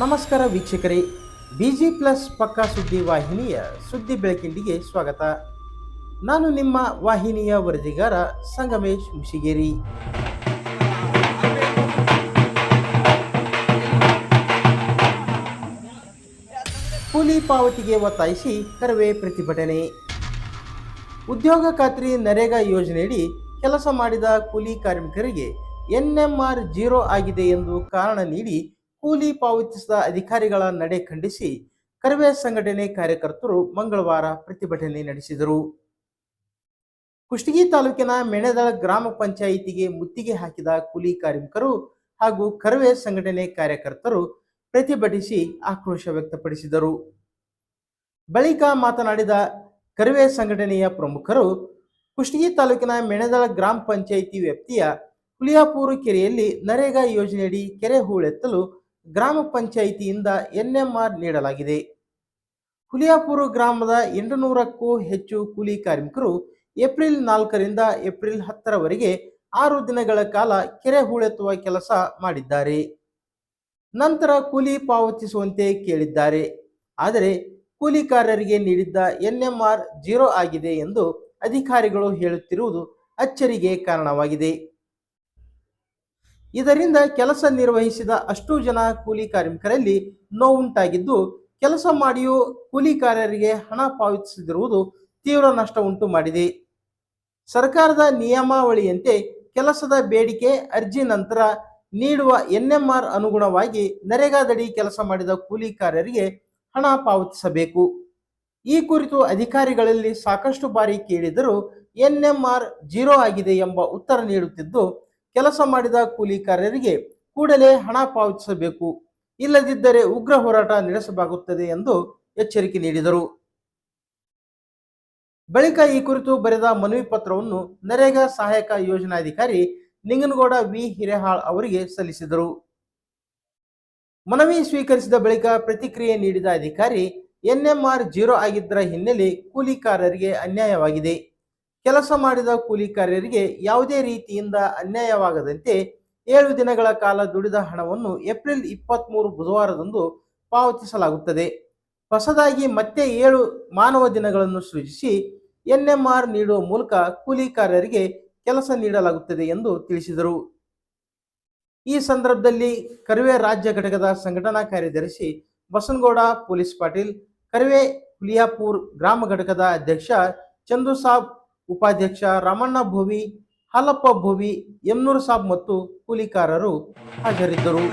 ನಮಸ್ಕಾರ ವೀಕ್ಷಕರೇ. Busy plus ಪಕ್ಕಾ ಸುದ್ದಿ ವಾಹಿನಿಯ ಸುದ್ದಿ ಬೆಳಕಿಂಡಿಗೆ ಸ್ವಾಗತ. ನಾನು ನಿಮ್ಮ ವಾಹಿನಿಯ ವರದಿಗಾರ ಸಂಗಮೇಶ್ ಮುಷಿಗೇರಿ. ಕೂಲಿ ಪಾವತಿಗೆ ಒತ್ತಾಯಿಸಿ ಕರವೇ ಪ್ರತಿಭಟನೆ. ಉದ್ಯೋಗ ಖಾತ್ರಿ ನರೇಗಾ ಯೋಜನೆಯಡಿ ಕೆಲಸ ಮಾಡಿದ ಕೂಲಿ ಕಾರ್ಮಿಕರಿಗೆ ಎನ್ಎಂಆರ್ ಜೀರೋ ಆಗಿದೆ ಎಂದು ಕಾರಣ ನೀಡಿ ಕೂಲಿ ಪಾವತಿಸಿದ ಅಧಿಕಾರಿಗಳ ನಡೆ ಖಂಡಿಸಿ ಕರವೇ ಸಂಘಟನೆ ಕಾರ್ಯಕರ್ತರು ಮಂಗಳವಾರ ಪ್ರತಿಭಟನೆ ನಡೆಸಿದರು. ಕುಷ್ಟಗಿ ತಾಲೂಕಿನ ಮೆಣೆದಳ ಗ್ರಾಮ ಪಂಚಾಯಿತಿಗೆ ಮುತ್ತಿಗೆ ಹಾಕಿದ ಕೂಲಿ ಕಾರ್ಮಿಕರು ಹಾಗೂ ಕರವೇ ಸಂಘಟನೆ ಕಾರ್ಯಕರ್ತರು ಪ್ರತಿಭಟಿಸಿ ಆಕ್ರೋಶ ವ್ಯಕ್ತಪಡಿಸಿದರು. ಬಳಿಕ ಮಾತನಾಡಿದ ಕರವೇ ಸಂಘಟನೆಯ ಪ್ರಮುಖರು, ಕುಷ್ಟಗಿ ತಾಲೂಕಿನ ಮೆಣೆದಳ ಗ್ರಾಮ ಪಂಚಾಯಿತಿ ವ್ಯಾಪ್ತಿಯ ಹುಲಿಯಾಪೂರು ಕೆರೆಯಲ್ಲಿ ನರೇಗಾ ಯೋಜನೆಯಡಿ ಕೆರೆ ಹೂಳೆತ್ತಲು ಗ್ರಾಮ ಪಂಚಾಯಿತಿಯಿಂದ ಎನ್ಎಂಆರ್ ನೀಡಲಾಗಿದೆ. ಹುಲಿಯಾಪುರ ಗ್ರಾಮದ ಎಂಟುನೂರಕ್ಕೂ ಹೆಚ್ಚು ಕೂಲಿ ಕಾರ್ಮಿಕರು ಏಪ್ರಿಲ್ ನಾಲ್ಕರಿಂದ ಏಪ್ರಿಲ್ ಹತ್ತರವರೆಗೆ ಆರು ದಿನಗಳ ಕಾಲ ಕೆರೆ ಹೂಳೆತ್ತುವ ಕೆಲಸ ಮಾಡಿದ್ದಾರೆ. ನಂತರ ಕೂಲಿ ಪಾವತಿಸುವಂತೆ ಕೇಳಿದ್ದಾರೆ. ಆದರೆ ಕೂಲಿಕಾರರಿಗೆ ನೀಡಿದ್ದ ಎನ್ಎಂಆರ್ ಜೀರೋ ಆಗಿದೆ ಎಂದು ಅಧಿಕಾರಿಗಳು ಹೇಳುತ್ತಿರುವುದು ಅಚ್ಚರಿಗೆ ಕಾರಣವಾಗಿದೆ. ಇದರಿಂದ ಕೆಲಸ ನಿರ್ವಹಿಸಿದ ಅಷ್ಟು ಜನ ಕೂಲಿ ಕಾರ್ಮಿಕರಲ್ಲಿ ನೋವುಂಟಾಗಿದ್ದು, ಕೆಲಸ ಮಾಡಿಯೂ ಕೂಲಿಕಾರರಿಗೆ ಹಣ ಪಾವತಿಸದಿರುವುದು ತೀವ್ರ ನಷ್ಟ ಉಂಟು ಮಾಡಿದೆ. ಸರ್ಕಾರದ ನಿಯಮಾವಳಿಯಂತೆ ಕೆಲಸದ ಬೇಡಿಕೆ ಅರ್ಜಿ ನಂತರ ನೀಡುವ ಎನ್ಎಂಆರ್ ಅನುಗುಣವಾಗಿ ನರೇಗಾದಡಿ ಕೆಲಸ ಮಾಡಿದ ಕೂಲಿಕಾರರಿಗೆ ಹಣ ಪಾವತಿಸಬೇಕು. ಈ ಕುರಿತು ಅಧಿಕಾರಿಗಳಲ್ಲಿ ಸಾಕಷ್ಟು ಬಾರಿ ಕೇಳಿದರೂ ಎನ್ಎಂಆರ್ ಜೀರೋ ಆಗಿದೆ ಎಂಬ ಉತ್ತರ ನೀಡುತ್ತಿದ್ದು ಕೆಲಸ ಮಾಡಿದ ಕೂಲಿಕಾರರಿಗೆ ಕೂಡಲೇ ಹಣ ಪಾವತಿಸಬೇಕು. ಇಲ್ಲದಿದ್ದರೆ ಉಗ್ರ ಹೋರಾಟ ನಡೆಸಲಾಗುತ್ತದೆ ಎಂದು ಎಚ್ಚರಿಕೆ ನೀಡಿದರು. ಬಳಿಕ ಈ ಕುರಿತು ಬರೆದ ಮನವಿ ಪತ್ರವನ್ನು ನರೇಗಾ ಸಹಾಯಕ ಯೋಜನಾಧಿಕಾರಿ ನಿಂಗನಗೌಡ ವಿ. ಹಿರೇಹಾಳ್ ಅವರಿಗೆ ಸಲ್ಲಿಸಿದರು. ಮನವಿ ಸ್ವೀಕರಿಸಿದ ಬಳಿಕ ಪ್ರತಿಕ್ರಿಯೆ ನೀಡಿದ ಅಧಿಕಾರಿ ಎನ್ಎಂಆರ್ ಜೀರೋ ಆಗಿದ್ದರ ಹಿನ್ನೆಲೆ ಕೂಲಿಕಾರರಿಗೆ ಅನ್ಯಾಯವಾಗಿದೆ. ಕೆಲಸ ಮಾಡಿದ ಕೂಲಿಕಾರರಿಗೆ ಯಾವುದೇ ರೀತಿಯಿಂದ ಅನ್ಯಾಯವಾಗದಂತೆ ಏಳು ದಿನಗಳ ಕಾಲ ದುಡಿದ ಹಣವನ್ನು ಏಪ್ರಿಲ್ ಇಪ್ಪತ್ತ್ಮೂರು ಬುಧವಾರದಂದು ಪಾವತಿಸಲಾಗುತ್ತದೆ. ಹೊಸದಾಗಿ ಮತ್ತೆ ಏಳು ಮಾನವ ದಿನಗಳನ್ನು ಸೃಜಿಸಿ ಎನ್ಎಂಆರ್ ನೀಡುವ ಮೂಲಕ ಕೂಲಿಕಾರರಿಗೆ ಕೆಲಸ ನೀಡಲಾಗುತ್ತದೆ ಎಂದು ತಿಳಿಸಿದರು. ಈ ಸಂದರ್ಭದಲ್ಲಿ ಕರ್ವೆ ರಾಜ್ಯ ಘಟಕದ ಸಂಘಟನಾ ಕಾರ್ಯದರ್ಶಿ ಬಸನಗೌಡ, ಪೊಲೀಸ್ ಪಾಟೀಲ್, ಕರ್ವೆ ಹುಲಿಯಾಪುರ್ ಗ್ರಾಮ ಘಟಕದ ಅಧ್ಯಕ್ಷ ಚಂದು ಸಾಬ್ ಉಪಾಧ್ಯಕ್ಷ ರಾಮಣ್ಣ ಭೋವಿ ಹಾಲಪ್ಪ ಭೋವಿ ಯಮ್ನೂರ್ ಸಾಬ್ ಮತ್ತು ಕೂಲಿಕಾರರು ಹಾಜರಿದ್ದರು.